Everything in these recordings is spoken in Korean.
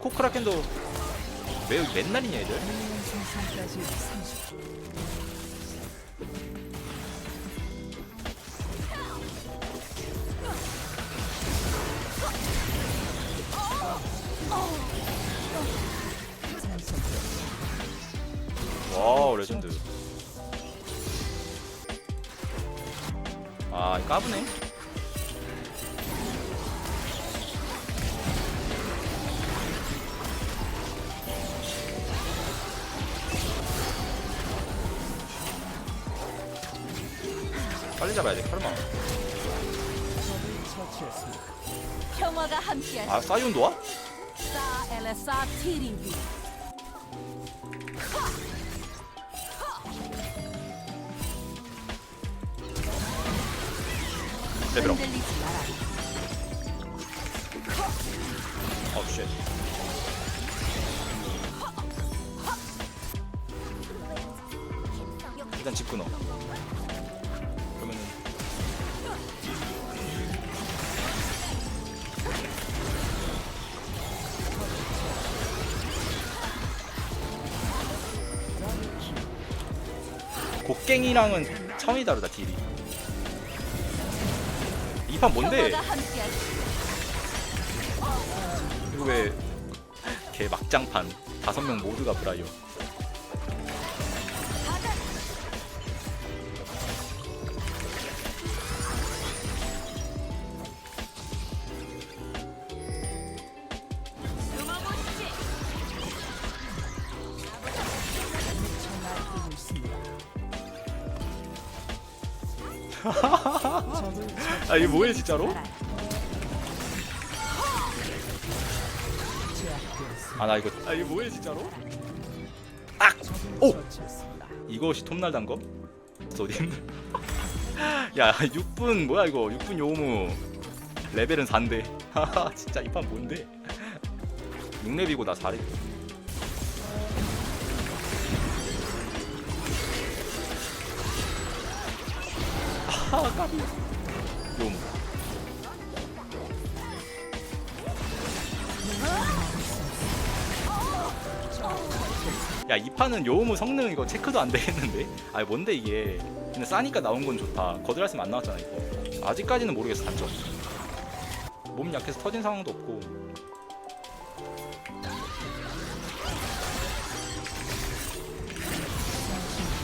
니코 크라켄도 왜 맨날이냐 30초. 와우 레전드 아 까부네 평화가 함께하시. 아 사이온 도 와? 사 엘레사 티리비. 레벨업 흔들리지 마라. 어쉣 일단 집 끊어 곡괭이랑은 차원이 다르다 딜이. 이 판 뭔데? 이거 왜 개 막장판 다섯 명 모두가 브라이어 아 이게 뭐야 진짜로? 아 나 이거 아 이게 뭐야 진짜로? 적을 오! 이것이 톱날 단검? 소딘 야 6분 뭐야 이거 6분 요무 레벨은 4인데 하하 진짜 이 판 뭔데 6렙이고 나 4렙 까비 요무 야이 판은 요무 성능 이거 체크도 안 되겠는데? 아니 뭔데 이게? 근데 싸니까 나온 건 좋다. 거절했으면 안 나왔잖아 이거. 아직까지는 모르겠어 단점. 몸 약해서 터진 상황도 없고.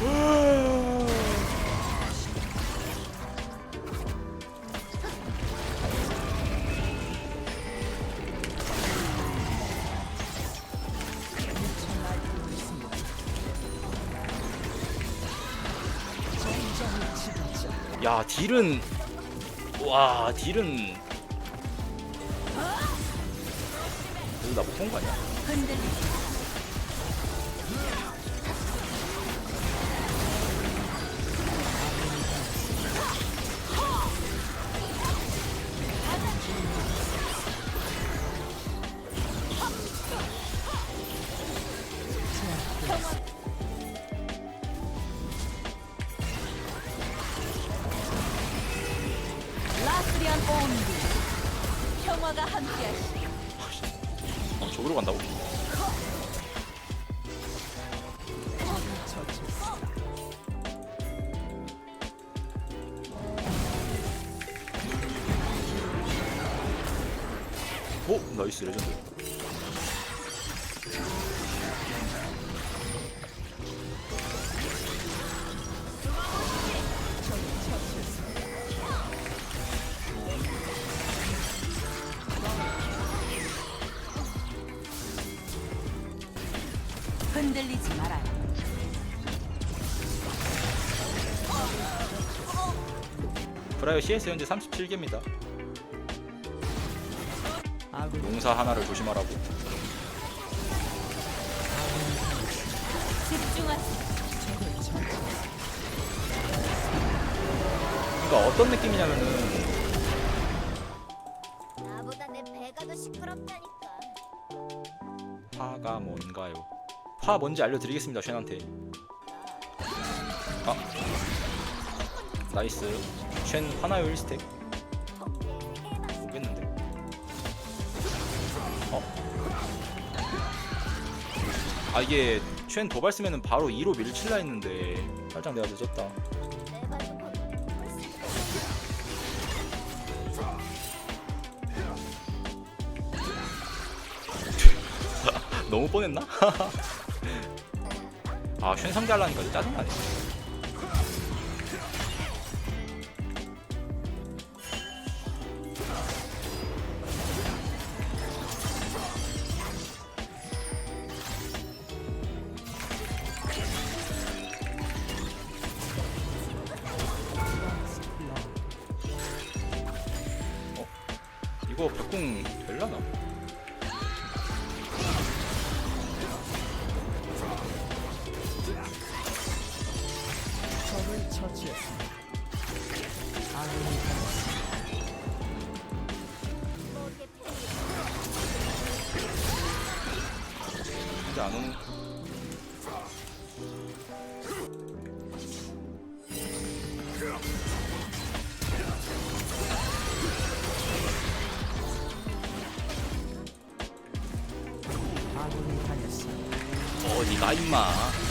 날뛰고 야 딜은 와 딜은 나 못본 거 아니야? 오 나이스 레전드. 흔들리지 마라. 브라이어 CS 현재 37개입니다 아군 용사 하나를 조심하라고. 그러니까 어떤 느낌이냐면은 나보다 내 배가 더 시끄럽다니까. 화가 뭔가요? 화 뭔지 알려드리겠습니다 쉔한테 아 나이스 쉔 화나요 1스택 아 이게 쉔 도발 쓰면은 바로 2로 밀칠라 했는데 살짝 내가 늦었다 너무 뻔했나? 아쉔 상대 하려니까 짜증나네 이거 벽궁 될라나? 적을 처치했습니다. 아군이 당했습니다. 이제 안 오는 어디가 임마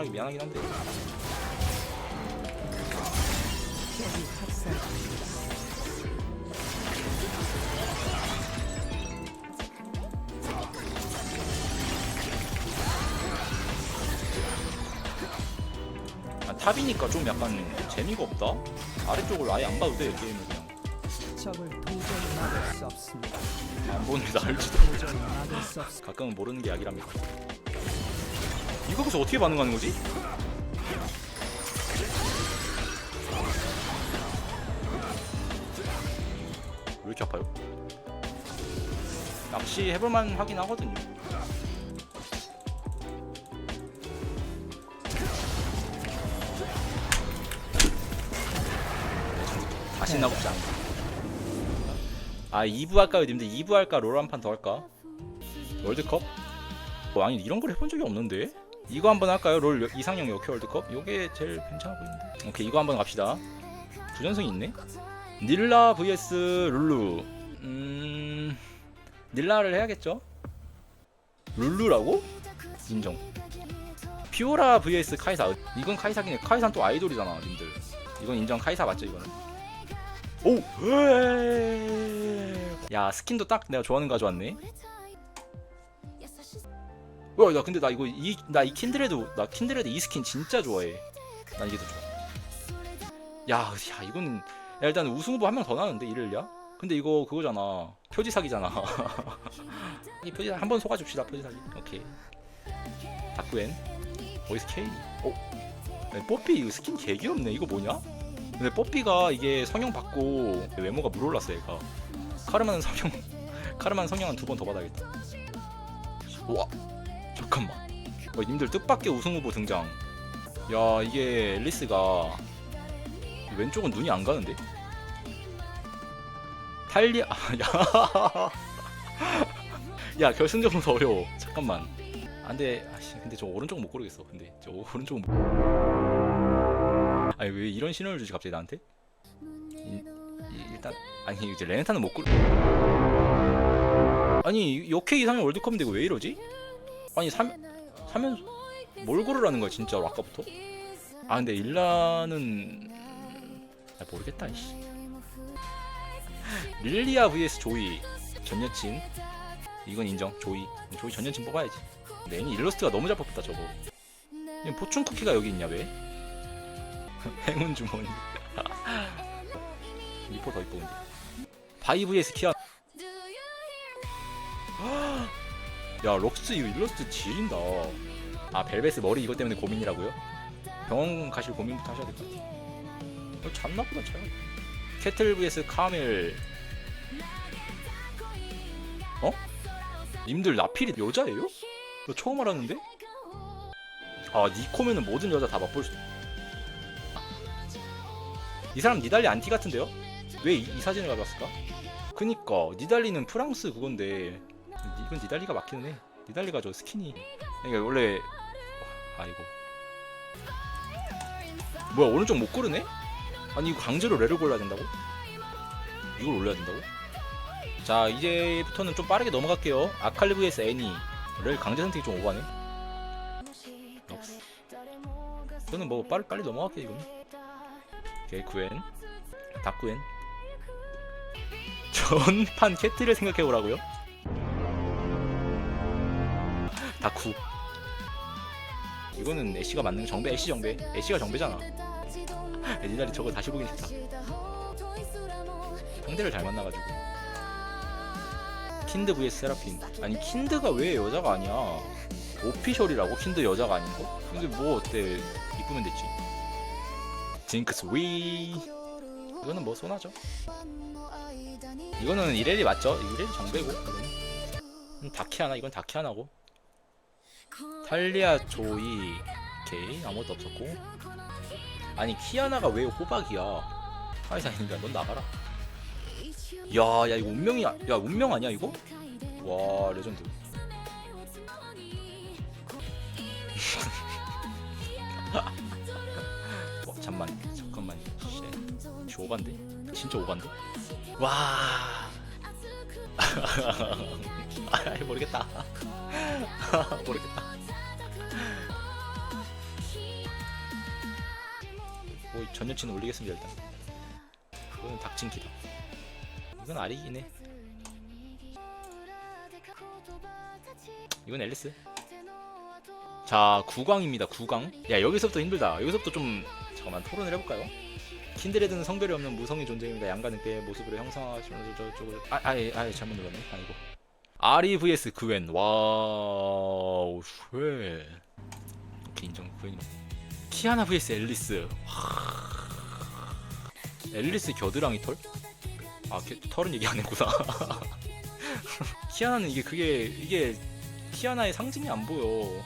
하기 미안하긴 한데. 아, 탑이니까 좀 약간 재미가 없다 아래쪽을 아예 안 봐도 돼 게임을 그냥 적을 도저히 막을 수 없습니다. 안 보는 게 나을지도 도저히 막을 수 없습니다. 가끔은 모르는 게 약이랍니다 이거 그래서 어떻게 반응하는 거지? 왜 이렇게 아파요? 낚시 해볼만 하긴 하거든요 다시 나고지 않다 아 2부 할까요 님들 2부 할까 롤 한 판 더 할까? 월드컵? 어, 아니 이런 걸 해본 적이 없는데 이거 한번 할까요? 롤 이상형 역회 월드컵? 요게 제일 괜찮아 보이는데. 오케이 이거 한번 갑시다. 부전승이 있네? 닐라 vs 룰루. 음... 닐라를 해야겠죠? 룰루라고? 인정. 피오라 vs 카이사. 이건 카이사긴 해. 카이사는 또 아이돌이잖아 님들. 이건 인정. 카이사 맞죠 이거는? 오! 야 스킨도 딱 내가 좋아하는 거 가져왔네 와, 나 근데 나 이거 이 나 이 킨드레드 나 킨드레드 이 스킨 진짜 좋아해. 난 이게 더 좋아. 야, 야 이거는 야, 일단 우승 후보 한 명 더 나는데 이를야. 근데 이거 그거잖아. 표지 사기잖아. 이 표지 한 번 속아 줍시다 표지 사기. 오케이. 다쿠엔. 보이스 K. 오. 네, 뽀삐 이거 스킨 개 귀엽네. 이거 뭐냐? 근데 뽀삐가 이게 성형 받고 외모가 물 올랐어 얘가. 카르마는 성형 카르마는 성형 한두번 더 받아야겠다. 우와. 잠깐만. 어, 님들 뜻밖의 우승 후보 등장. 야 이게 앨리스가 왼쪽은 눈이 안 가는데? 탈리아 야. 야 결승전은 더 어려워. 잠깐만. 안돼. 아씨 근데 저 오른쪽은 못 고르겠어. 근데 저 오른쪽은 못... 아니 왜 이런 신호를 주지 갑자기 나한테? 이, 이- 일단 아니 이제 레네타는 못 고르. 아니 역회 이상의 월드컵인데 왜 이러지? 아니 3 3연 뭘 고르라는 거야 진짜로 아까부터? 아 근데 일라는 아 모르겠다 이씨. 릴리아 vs 조이 전 여친. 이건 인정 조이. 조이 전 여친 뽑아야지. 애니 일러스트가 너무 잘 뽑혔다 저거. 포춘 쿠키가 여기 있냐 왜? 행운 주머니. 이뻐 더 이뻐 근데. 바이 vs 키아 야 럭스 이거 일러스트 지린다 아 벨벳스 머리 이것 때문에 고민이라고요? 병원 가실 고민부터 하셔야 될 것 같아 어, 잡나보다 잘 캐틀 vs 카멜 어? 님들 나필이 여자예요? 너 처음 알았는데? 아 니코면은 모든 여자 다 맛볼 수. 이 사람 니달리 안티 같은데요? 왜 이 사진을 가져왔을까? 그니까 니달리는 프랑스 그건데 이건 니달리가 맞기는 해. 니달리가 저 스키니. 그러니까 원래 아이고 뭐야 오른쪽 못 고르네? 아니 이거 강제로 레를 골라야 된다고? 이걸 올려야 된다고? 자 이제부터는 좀 빠르게 넘어갈게요 아칼리 vs 애니 렐 강제 선택이 좀 오바네 이거는 뭐 빨리 빨리 넘어갈게 이거는 오케이 구엔 다구엔 전판 캐트를 생각해보라고요? 다쿠 이거는 애쉬가 맞는 정배 애쉬 정배. 애쉬가 정배잖아. 애니달이 저거 다시 보긴 좋다. 상대를 잘 만나가지고. 킨드 vs 세라핀. 아니 킨드가 왜 여자가 아니야? 오피셜이라고? 킨드 여자가 아닌 거? 근데 뭐 어때? 이쁘면 됐지. 징크스 위. 이거는 뭐 쏘나죠? 이거는 이렐리 맞죠? 이렐리 정배고. 음, 다키아나? 이건 다키아나고 탈리아 조이 오케이 아무것도 없었고. 아니 키아나가 왜 호박이야? 하이사인가 넌 나가라. 야야 이거 운명이야. 야 운명 아니야 이거? 와 레전드. 어, 잠만 잠깐만. 씨 오반데? 진짜 오반데? 와 아, 모르겠다. 모르겠다. 뭐 전 여친 올리겠습니다 일단. 이거는 닥친키다. 이건 아리긴 해. 이건 앨리스. 자 9강입니다 9강 야 여기서부터 힘들다. 여기서부터 좀 잠깐만 토론을 해볼까요? 킨드레드는 성별이 없는 무성의 존재입니다. 양가는 꽤 모습으로 형상화하시면서 저쪽을 아, 아예 아예 잘못 눌렀네. 아이고. 아리 vs 그웬 와우 쉐. 오케이 인정 그웬이로 키아나 vs 앨리스. 앨리스 겨드랑이 털? 아 겨- 털은 얘기 안 했구나. 키아나는 이게 그게 이게 키아나의 상징이 안 보여.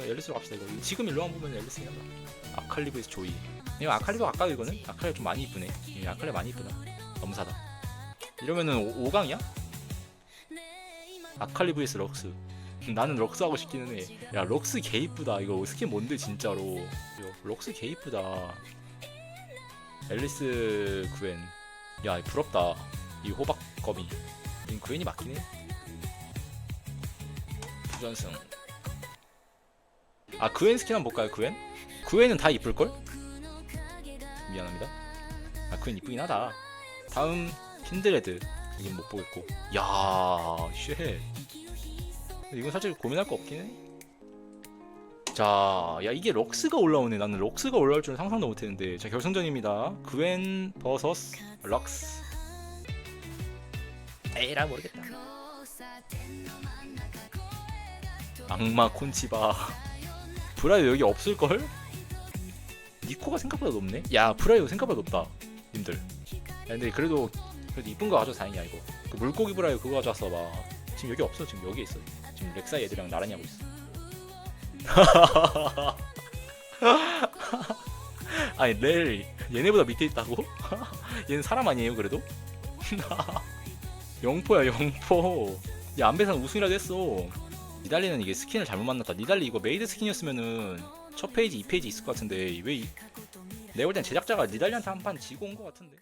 앨리스로 갑시다 이거. 지금 일로 한 보면 앨리스 나가 아칼리 vs 조이 이거 아칼리가 아까 이거는 아칼리 좀 많이 이쁘네. 이 아칼리 많이 이쁘다. 넘사다. 이러면은 오, 5강이야? 아칼리 vs 럭스. 나는 럭스 하고 싶기는 해 야 럭스 개 이쁘다. 이거 스킨 뭔데 진짜로. 럭스 개 이쁘다. 앨리스 구엔. 야 부럽다. 이 호박검이 이 구엔이 맞긴 해. 부전승. 아 구엔 스킨 한번 볼까요 구엔? 구엔은 다 이쁠걸? 미안합니다 아 구엔 이쁘긴 하다 다음 킨드레드 이건 못 보겠고 야 쉣 이건 사실 고민할 거 없긴 해 자, 야 이게 럭스가 올라오네. 나는 럭스가 올라올 줄은 상상도 못했는데. 자 결승전입니다. 그웬 버서스 럭스. 에이라 모르겠다. 악마 콘치바. 브라이오 여기 없을 걸? 니코가 생각보다 높네. 야 브라이오 생각보다 높다. 님들. 야 근데 그래도 그래도 이쁜 거 가져 다행이야 이거. 그 물고기 브라이오 그거 가져왔어 봐. 지금 여기 없어. 지금 여기 있어. 지금 렉사 애들이랑 나란히 하고 있어. 아니 렐 얘네보다 밑에 있다고? 얘는 사람 아니에요 그래도? 영포야 영포 야 안배상 우승이라도 했어 니달리는 이게 스킨을 잘못 만났다 니달리 이거 메이드 스킨이었으면은 첫 페이지 2페이지 있을 것 같은데 왜 이... 내가 볼 땐 제작자가 니달리한테 한 판 지고 온 것 같은데